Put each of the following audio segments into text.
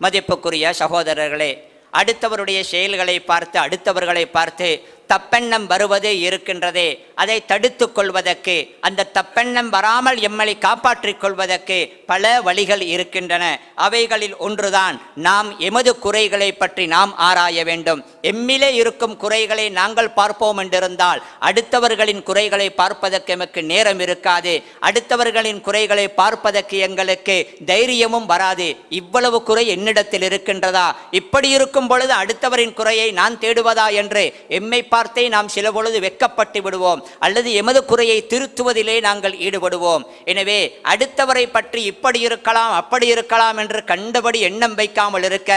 மதிப்புக்குரிய சகோதரர்களே அடுத்தவருடைய செயல்களை பார்த்து அடுத்தவர்களை பார்த்து தப்பெண்ணம் வருவது இருக்கின்றதே. அதை தடுத்து கொள்வதற்கு அந்த தப்பெண்ணம் வராமல் எம்மளை காப்பாற்றிக் கொள்வதற்கு பல வழிகள் இருக்கின்றன. அவைகளில் ஒன்றுதான் நாம் எமது குறைகளை பற்றி நாம் ஆராய வேண்டும். எம்மிலே இருக்கும் குறைகளை நாங்கள் பார்ப்போம் என்றிருந்தால் அடுத்தவர்களின் குறைகளை பார்ப்பதற்கு எமக்கு நேரம் இருக்காது. அடுத்தவர்களின் குறைகளை பார்ப்பதற்கு எங்களுக்கு தைரியமும் வராது. இவ்வளவு குறை என்னிடத்தில் இருக்கின்றதா? இப்படி இருக்கும் பொழுது அடுத்தவரின் குறையை நான் தேடுவதா என்று எம்மை பார்த்தே நாம் சில பொழுது வெட்கப்பட்டு விடுவோம். அல்லது எமது குறையை திருத்துவதிலே நாங்கள் ஈடுபடுவோம். எனவே அடுத்தவரை பற்றி இப்படி இருக்கலாம் அப்படி இருக்கலாம் என்று கண்டபடி எண்ணம் வைக்காமல் இருக்க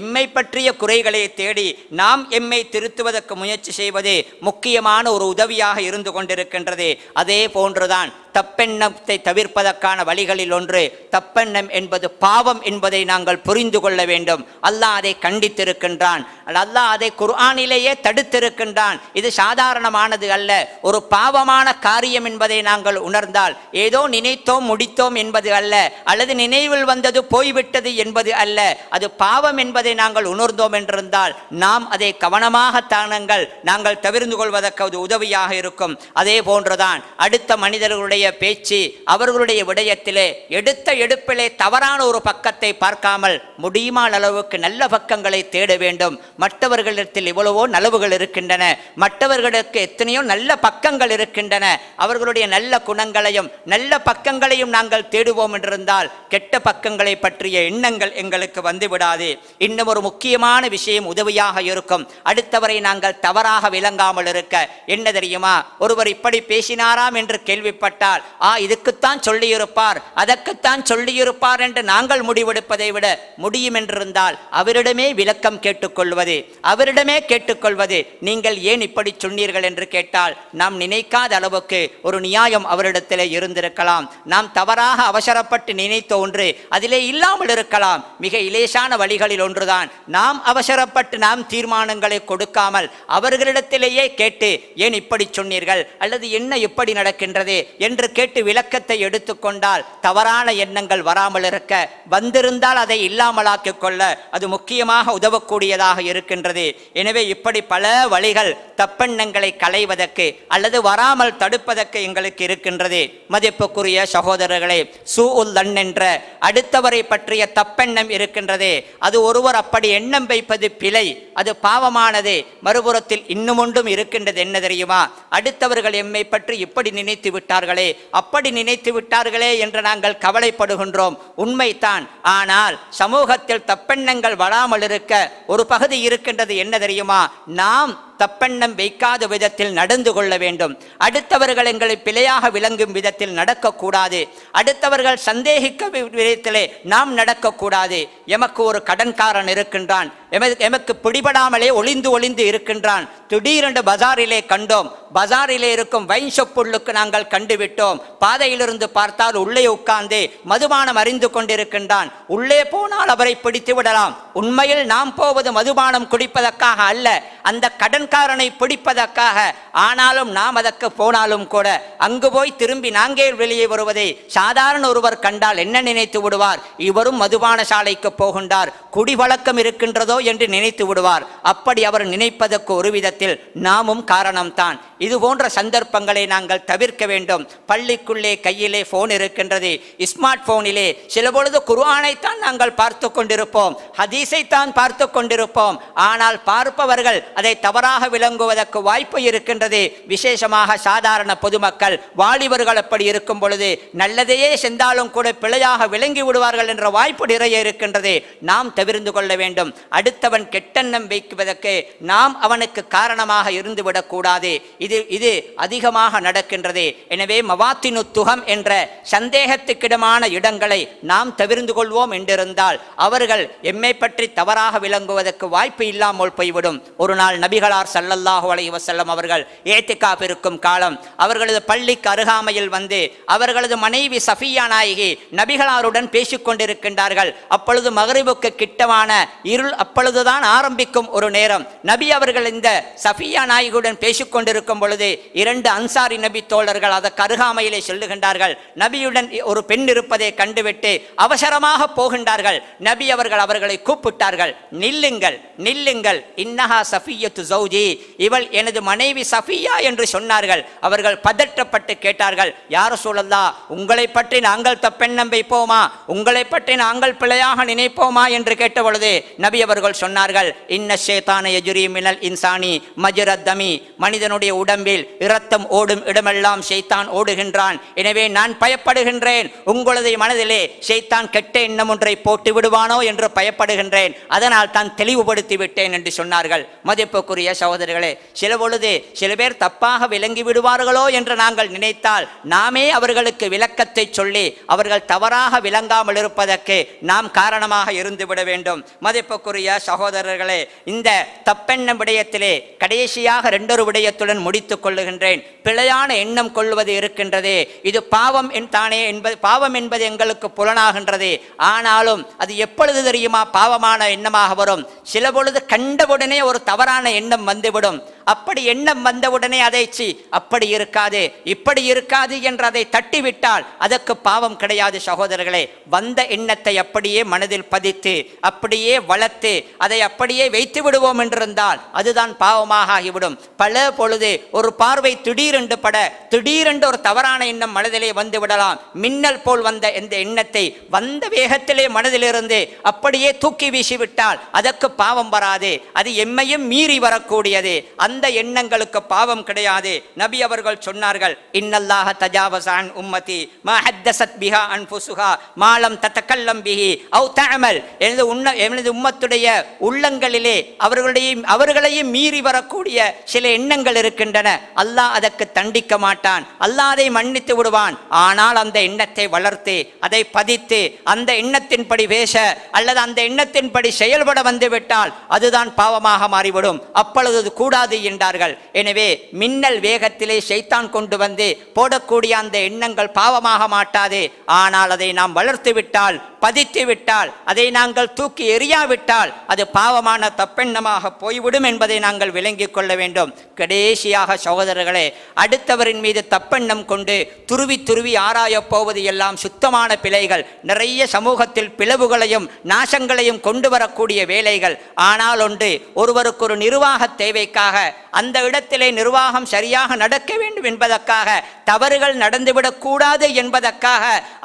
எம்மை பற்றிய குறைகளை தேடி நாம் எம்மை திருத்துவதற்கு முயற்சி செய்வது முக்கியமான ஒரு உதவியாக இருந்து கொண்டிருக்கின்றது. அதே போன்றுதான். தப்பெண்ணத்தை தவிர்ப்பதற்கான வழிகளில் ஒன்று தப்பெண்ணம் என்பது பாவம் என்பதை நாங்கள் புரிந்து கொள்ள வேண்டும். அல்லாஹ் அதை கண்டித்திருக்கின்றான். அல்லாஹ் அதை குர்ஆனிலேயே தடுத்திருக்கின்றான். இது சாதாரணமானது அல்ல. ஒரு பாவமான காரியம் என்பதை நாங்கள் உணர்ந்தால் ஏதோ நினைத்தோம் முடித்தோம் என்பது அல்ல. அல்லது நினைவில் வந்தது போய்விட்டது என்பது அல்ல. அது பாவம் என்பதை நாங்கள் உணர்ந்தோம் என்றிருந்தால் நாம் அதை கவனமாக தானங்கள் நாங்கள் தவிர்ந்து கொள்வதற்கு அது உதவியாக இருக்கும். அதே போன்றுதான் அடுத்த மனிதர்களுடைய அவர்களுடைய பேச்சு அவர்களுடைய விடயத்திலே எடுத்த எடுப்பிலே தவறான ஒரு பக்கத்தை பார்க்காமல் முடியுமான அளவுக்கு நல்ல பக்கங்களை தேட வேண்டும். மற்றவர்களிடத்தில் இவ்வளவோ நலவுகள் இருக்கின்றன. மற்றவர்களுக்கு எத்தனையோ நல்ல பக்கங்கள் இருக்கின்றன. அவர்களுடைய நல்ல குணங்களையும் நல்ல பக்கங்களையும் நாங்கள் தேடுவோம் என்றிருந்தால் கெட்ட பக்கங்களை பற்றிய எண்ணங்கள் எங்களுக்கு வந்துவிடாது. இன்னும் ஒரு முக்கியமான விஷயம் உதவியாக இருக்கும். அடுத்தவரை நாங்கள் தவறாக விளங்காமல் இருக்க. என்ன தெரியுமா? ஒருவர் இப்படி பேசினாராம் என்று கேள்விப்பட்டால் ஆ இதுக்குத்தான் சொல்லியிருப்பார். அதற்குத்தான் சொல்லியிருப்பார் என்று நாங்கள் முடிவெடுப்பதை விட முடியும் என்றிருந்தால் அவரிடமே விளக்கம் கேட்டுக்கொள்வது அவரிடமே கேட்டுக்கொள்வது நீங்கள் ஏன் இப்படி சொன்னீர்கள் என்று கேட்டால் நாம் நினைக்காத அளவுக்கு ஒரு நியாயம் அவரிடத்தில் இருந்திருக்கலாம். நாம் தவறாக அவசரப்பட்டு நினைத்த ஒன்று அதிலே இல்லாமல் இருக்கலாம். மிக இலேசான வழிகளில் ஒன்றுதான். நாம் அவசரப்பட்டு நாம் தீர்மானங்களை கொடுக்காமல் அவர்களிடத்திலேயே கேட்டு ஏன் இப்படி சொன்னீர்கள்? அல்லது என்ன இப்படி நடக்கின்றது? என்று கேட்டு விளக்கத்தை எடுத்துக்கொண்டால் தவறான எண்ணங்கள் வராமல் இருக்க வந்திருந்தால் அதை இல்லாமலாக்கிக் கொள்ள அது முக்கியமாக உதவக்கூடியதாக இருக்கின்றது. எனவே இப்படி பல வழிகள் தப்பெண்ணங்களை களைவதற்கு அல்லது வராமல் தடுப்பதற்கு எங்களுக்கு இருக்கின்றது. மதிப்புக்குரிய சகோதரர்களே சூ உல் என்ற அடுத்தவரை பற்றிய தப்பெண்ணம் இருக்கின்றதே. அது ஒருவர் அப்படி எண்ணம் வைப்பது பிழை அது பாவமானது. மறுபுறத்தில் இன்னும் ஒன்றும் இருக்கின்றது என்ன தெரியுமா? அடுத்தவர்கள் எம்மை பற்றி இப்படி நினைத்து விட்டார்களே அப்படி நினைத்து விட்டார்களே என்று நாங்கள் கவலைப்படுகின்றோம். உண்மைதான். ஆனால் சமூகத்தில் தப்பெண்ணங்கள் வராமல் இருக்க ஒரு பகுதி இருக்கின்றது என்ன தெரியுமா? நாம் தப்பெண்ணம் வைக்காத விதத்தில் நடந்து கொள்ள வேண்டும். அடுத்தவர்கள் எங்களை பிழையாக விளங்கும் விதத்தில் நடக்கக்கூடாது. அடுத்தவர்கள் சந்தேகிக்க விதத்திலே நாம் நடக்கக்கூடாது. எமக்கு ஒரு கடன்காரன் இருக்கின்றான். எம- எமக்கு பிடிபடாமலே ஒளிந்து ஒளிந்து இருக்கின்றான். திடீரென்று பஜாரிலே கண்டோம். பஜாரிலே இருக்கும் வைன் ஷொப்புள்ளுக்கு நாங்கள் கண்டுவிட்டோம். பாதையிலிருந்து பார்த்தால் உள்ளே உட்கார்ந்து மதுபானம் அறிந்து கொண்டிருக்கின்றான். உள்ளே போனால் அவரை பிடித்து விடலாம். உண்மையில் நாம் போவது மதுபானம் குடிப்பதற்காக அல்ல. அந்த கடன் கடன்காரனை பிடிப்பதற்காக ஆனாலும் நாம் அதற்கு போனாலும் கூட அங்கு போய் திரும்பி நாங்கே வெளியே வருவதை சாதாரண ஒருவர் கண்டால் என்ன நினைத்து விடுவார்? இவரும் மதுபான சாலைக்கு போகின்றார். குடிவழக்கம் இருக்கின்றதோ என்று நினைத்து விடுவார். அப்படி அவர் நினைப்பதற்கு ஒரு விதத்தில் நாமும் காரணம்தான். இது போன்ற சந்தர்ப்பங்களை நாங்கள் தவிர்க்க வேண்டும். பள்ளிக்குள்ளே கையிலே போன் இருக்கின்றது. ஸ்மார்ட் போனிலே சில பொழுது குர்ஆனைத்தான் நாங்கள் பார்த்து கொண்டிருப்போம். ஹதீஸைத்தான் பார்த்து கொண்டிருப்போம். ஆனால் பார்ப்பவர்கள் அதை தவறாக விளங்குவதற்கு வாய்ப்பு இருக்கின்றது. விசேஷமாக சாதாரண பொதுமக்கள் வாலிபர்கள் அப்படி இருக்கும் பொழுது நல்லதையே சென்றாலும் கூட பிழையாக விளங்கி விடுவார்கள் என்ற வாய்ப்பு நிறைய இருக்கின்றது. நாம் தவிர்ந்து கொள்ள வேண்டும். அடுத்தவன் கெட்டெண்ணம் வைக்குவதற்கு நாம் அவனுக்கு காரணமாக இருந்துவிடக்கூடாது இது இது அதிகமாக நடக்கின்றது. எனவே மவாத்தினு துகம் என்ற சந்தேகத்துக்கிடமான இடங்களை நாம் தவிர்ந்து கொள்வோம் என்றிருந்தால் அவர்கள் எம்மை பற்றி தவறாக விளங்குவதற்கு வாய்ப்பு இல்லாமல் போய்விடும். ஒரு நாள் நபிகளார் ஸல்லல்லாஹு அலைஹி வசல்லம் அவர்கள் ஏத்திக்காப் இருக்கும் காலம் அவர்களது பள்ளிக்கு அருகாமையில் வந்து அவர்களது மனைவி சஃபியா நாயகி நபிகளாருடன் பேசிக்கொண்டிருக்கின்றார்கள். அப்பொழுது மகரிபுக்கு கிட்டமான இருள் அப்பொழுதுதான் ஆரம்பிக்கும் ஒரு நேரம். நபி அவர்கள் இந்த சஃபியா நாயகியுடன் பேசிக்கொண்டிருக்கும் பொழுது இரண்டு அன்சாரி நபி தோழர்கள் அதற்கு அருகாமையிலே செல்லுகின்றார்கள். நபியுடன் ஒரு பெண் இருப்பதை கண்டுவிட்டு அவசரமாக போகின்றார்கள். நபி அவர்கள் அவர்களை கூப்பிட்டார்கள். நில்லுங்கள் நில்லுங்கள். இன்னஹா சஃபியத்து ஜௌஜி இவள் எனது மனைவி சஃபியா என்று சொன்னார்கள். அவர்கள் பதற்றப்பட்டு கேட்டார்கள் யார் சூழல்லா? உங்களை பற்றி நாங்கள் தப்பெண்ணம் வைப்போமா உங்களை பற்றி நாங்கள் பிழையாக நினைப்போமா? என்று கேட்ட பொழுது நபி அவர்கள் சொன்னார்கள் இன்ன ஷேத்தான எஜுரி மினல் இன்சானி மஜுரத்தமி. மனிதனுடைய உடம்பில் இரத்தம் ஓடும் இடமெல்லாம் ஷெய்தான் ஓடுகின்றான். எனவே நான் பயப்படுகின்றேன். உங்களது மனதிலே ஷெய்தான் கெட்ட எண்ணம் ஒன்றை போட்டு விடுவானோ என்று பயப்படுகின்றேன். அதனால் தான் தெளிவுபடுத்தி விட்டேன் என்று சொன்னார்கள். மதிப்புக்குரிய சகோதரர்களே சில பொழுது சில பேர் தப்பாக விளங்கி விடுவார்களோ என்று நாங்கள் நினைத்தால் நாமே அவர்களுக்கு விளக்கத்தை சொல்லி அவர்கள் தவறாக விளங்காமல் இருப்பதற்கு நாம் காரணமாக இருந்து விட வேண்டும். மதிப்புக்குரிய சகோதரர்களே இந்த தப்பெண்ணம் விடயத்திலே கடைசியாக ரெண்டொரு விடயத்துடன் முடித்துக் கொள்ளுகின்றேன். பிழையான எண்ணம் கொள்வது இருக்கின்றது. இது பாவம் என் தானே என்பது பாவம் என்பது எங்களுக்கு புலனாகின்றது. ஆனாலும் அது எப்பொழுது தெரியுமா பாவமான எண்ணமாக வரும். சில பொழுது கண்டவுடனே ஒரு தவறான எண்ணம் வந்துவிடும் அப்படி எண்ணம் வந்தவுடனே அதை சி அப்படி இருக்காது இப்படி இருக்காது என்று அதை தட்டிவிட்டால் அதற்கு பாவம் கிடையாது சகோதரர்களே. வந்த எண்ணத்தை அப்படியே மனதில் பதித்து அப்படியே வளர்த்து அதை அப்படியே வைத்து விடுவோம் என்றிருந்தால் அதுதான் பாவமாக ஆகிவிடும். பல பொழுது ஒரு பார்வை திடீரென்று பட திடீரென்று ஒரு தவறான எண்ணம் மனதிலே வந்து விடலாம். மின்னல் போல் வந்த இந்த எண்ணத்தை வந்த வேகத்திலே மனதிலிருந்து அப்படியே தூக்கி வீசிவிட்டால் அதற்கு பாவம் வராது. அது எம்மையும் மீறி வரக்கூடியது. அந்த அந்த எண்ணங்களுக்கு பாவம் கிடையாது. நபி அவர்கள் சொன்னார்கள் இன்னல்லாஹ தஜாவசான் உம்மதி மஹத்தசத் பிஹா அன்ஃபுசுஹா மாலம் தத்தக்கல்லம் பிஹி அவு தமல் எனது உன்ன எனது உம்மத்துடைய உள்ளங்களிலே அவர்களுடைய அவர்களையும் மீறி வரக்கூடிய சில எண்ணங்கள் இருக்கின்றன. அல்லாஹ் அதற்கு தண்டிக்க மாட்டான். அல்லாஹ் அதை மன்னித்து விடுவான். ஆனால் அந்த எண்ணத்தை வளர்த்து அதை பதித்து அந்த எண்ணத்தின்படி பேச அல்லது அந்த எண்ணத்தின்படி செயல்பட வந்துவிட்டால் அதுதான் பாவமாக மாறிவிடும். அப்பொழுது கூடாது என்றார்கள். எனவே மின்னல் வேகத்திலே சைத்தான் கொண்டு வந்து போடக்கூடிய அந்த எண்ணங்கள் பாவமாக மாட்டாது. ஆனால் அதை நாம் வளர்த்துவிட்டால் பதித்து விட்டால் அதை நாங்கள் தூக்கி எறியாவிட்டால் அது பாவமான தப்பெண்ணமாக போய்விடும் என்பதை நாங்கள் விளங்கிக் கொள்ள வேண்டும். கடைசியாக சகோதரர்களே அடுத்தவரின் மீது தப்பெண்ணம் கொண்டு துருவி துருவி ஆராயப் போவது எல்லாம் சுத்தமான பிழைகள். நிறைய சமூகத்தில் பிளவுகளையும் நாசங்களையும் கொண்டு வரக்கூடிய வேலைகள். ஆனால் ஒன்று ஒருவருக்கு ஒரு நிர்வாக தேவைக்காக அந்த இடத்திலே நிர்வாகம் சரியாக நடக்க வேண்டும் என்பதற்காக தவறுகள் நடந்துவிடக்கூடாது என்பதற்காக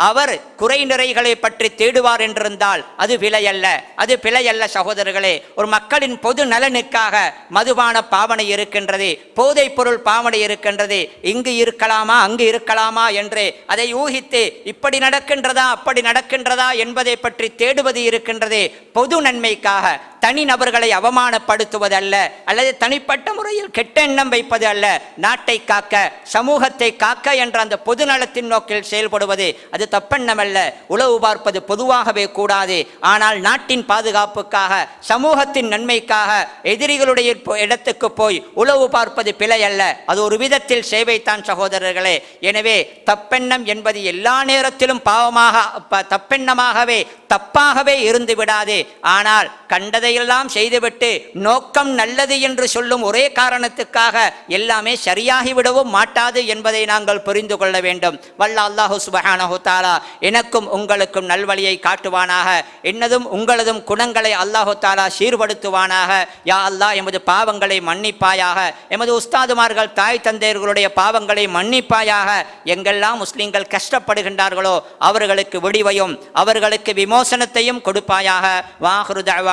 அவர் குறை நிறைகளை பற்றி தேடுவார் என்றிருந்தால் அது விலையல்ல. அல்ல அது பிழையல்ல சகோதரர்களே. ஒரு மக்களின் பொது நலனுக்காக மதுபான பாவனை இருக்கின்றது போதைப் பொருள் பாவனை இருக்கின்றது. இங்கு இருக்கலாமா அங்கு இருக்கலாமா என்று அதை ஊகித்து இப்படி நடக்கின்றதா அப்படி நடக்கின்றதா என்பதை பற்றி தேடுவது இருக்கின்றது பொது நன்மைக்காக. தனி நபர்களை அவமானப்படுத்துவதல்ல அல்லது தனிப்பட்ட முறையில் கெட்ட எண்ணம் வைப்பது அல்ல நாட்டை காக்க சமூகத்தை காக்க என்ற அந்த பொது நலத்தின் நோக்கில் செயல்படுவது அது தப்பெண்ணம் அல்ல உளவு பார்ப்பது பொதுவாகவே கூடாது. ஆனால் நாட்டின் பாதுகாப்புக்காக சமூகத்தின் நன்மைக்காக எதிரிகளுடைய இடத்துக்கு போய் உளவு பார்ப்பது பிழை அல்ல. அது ஒரு விதத்தில் சேவைத்தான் சகோதரர்களே. எனவே தப்பெண்ணம் என்பது எல்லா நேரத்திலும் பாவமாக தப்பெண்ணமாகவே தப்பாகவே இருந்து விடாது. ஆனால் கண்டதையெல்லாம் செய்துவிட்டு நோக்கம் நல்லது என்று சொல்லும் ஒரே காரணத்துக்காக எல்லாமே சரியாகிவிடவும் மாட்டாது என்பதை நாங்கள் புரிந்து கொள்ள வேண்டும். வல்ல அல்லாஹு சுபஹானஹு தஆலா எனக்கும் உங்களுக்கும் நல்வழியை காட்டுவானாக. என்னதும் உங்களதும் குணங்களை அல்லாஹு தாலா சீர்படுத்துவானாக. யா அல்லாஹ் எமது பாவங்களை மன்னிப்பாயாக. எமது உஸ்தாதுமார்கள் தாய் தந்தையர்களுடைய பாவங்களை மன்னிப்பாயாக. எங்கெல்லாம் முஸ்லீம்கள் கஷ்டப்படுகின்றார்களோ அவர்களுக்கு விடிவையும் அவர்களுக்கு விமோசனத்தையும் கொடுப்பாயாக. வாஹ்ரு